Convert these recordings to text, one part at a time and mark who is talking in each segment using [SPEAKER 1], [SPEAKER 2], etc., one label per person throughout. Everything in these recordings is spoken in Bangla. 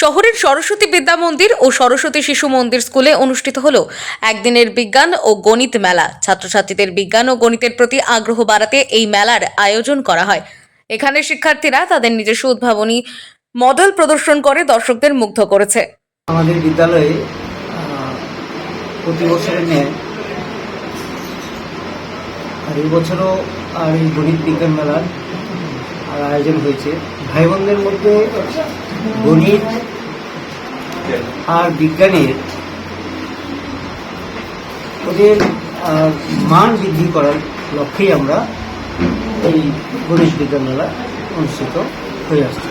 [SPEAKER 1] শহরের সরস্বতী বিদ্যা মন্দির ও সরস্বতী শিশু মন্দির স্কুলে অনুষ্ঠিত হলো একদিনের বিজ্ঞান ও গণিত মেলা। ছাত্রছাত্রীদের বিজ্ঞান ও গণিতের প্রতি আগ্রহ বাড়াতে এই মেলার আয়োজন করা হয়। এখানে শিক্ষার্থীরা তাদের নিজস্ব উদ্ভাবনী মডেল প্রদর্শন করে দর্শকদের মুগ্ধ করেছে।
[SPEAKER 2] আমাদের বিদ্যালয়ে প্রতি বছরের আর এই বছরও আর এই গণিত বিজ্ঞান মেলার আয়োজন হয়েছে। ভাই বোনদের মধ্যে গণিত আর বিজ্ঞানের ওদের মান বৃদ্ধি করার লক্ষ্যেই আমরা এই গণিত বিজ্ঞান মেলা অনুষ্ঠিত হয়ে আসছে।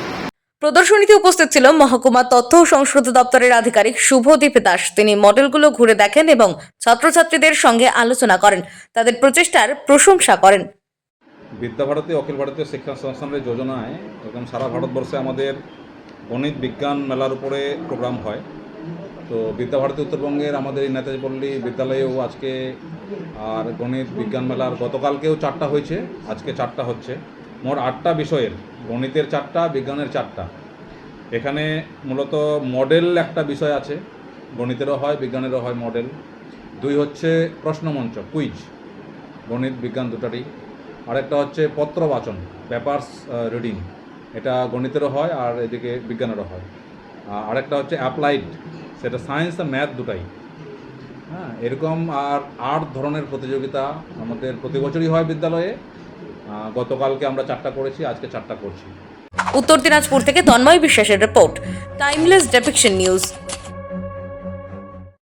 [SPEAKER 1] প্রদর্শনীতে উপস্থিত ছিল মহকুমা তথ্য ও সংস্কৃতি দপ্তরের আধিকারিক শুভদীপ দাস। তিনি মডেলগুলো ঘুরে দেখেন এবং ছাত্রছাত্রীদের সঙ্গে আলোচনা করেন। তাদের প্রচেষ্টার প্রশংসা করেন।
[SPEAKER 3] বিদ্যাভারতী অখিল ভারতীয় শিক্ষা সংস্থানের যোজনায় একদম সারা ভারতবর্ষে আমাদের গণিত বিজ্ঞান মেলার উপরে প্রোগ্রাম হয়। তো বিদ্যাভারতী উত্তরবঙ্গের আমাদের এই নেতাজি পল্লী বিদ্যালয়েও আজকে আর গণিত বিজ্ঞান মেলার গতকালকেও চারটা হয়েছে, আজকে চারটা হচ্ছে। মোট আটটা বিষয়ের, গণিতের চারটা, বিজ্ঞানের চারটা। এখানে মূলত মডেল একটা বিষয় আছে, গণিতেরও হয়, বিজ্ঞানেরও হয় মডেল দুই হচ্ছে প্রশ্নমঞ্চ কুইজ গণিত বিজ্ঞান দুটারই। আরেকটা হচ্ছে পত্র বাচন পেপার্স রিডিং এটা গণিতেরও হয় আর এদিকে বিজ্ঞানেরও হয়। আর একটা হচ্ছে অ্যাপ্লাইড। সেটা সায়েন্স আর ম্যাথ দুটাই। হ্যাঁ এরকম আর আট ধরনের প্রতিযোগিতা আমাদের প্রতি বছরই হয় বিদ্যালয়ে। গতকালকে আমরা চারটা করেছি, আজকে চারটা করছি।
[SPEAKER 1] উত্তর দিনাজপুর থেকে তন্ময় বিশ্বাসের রিপোর্ট টাইমলেস ডেপিকশন নিউজ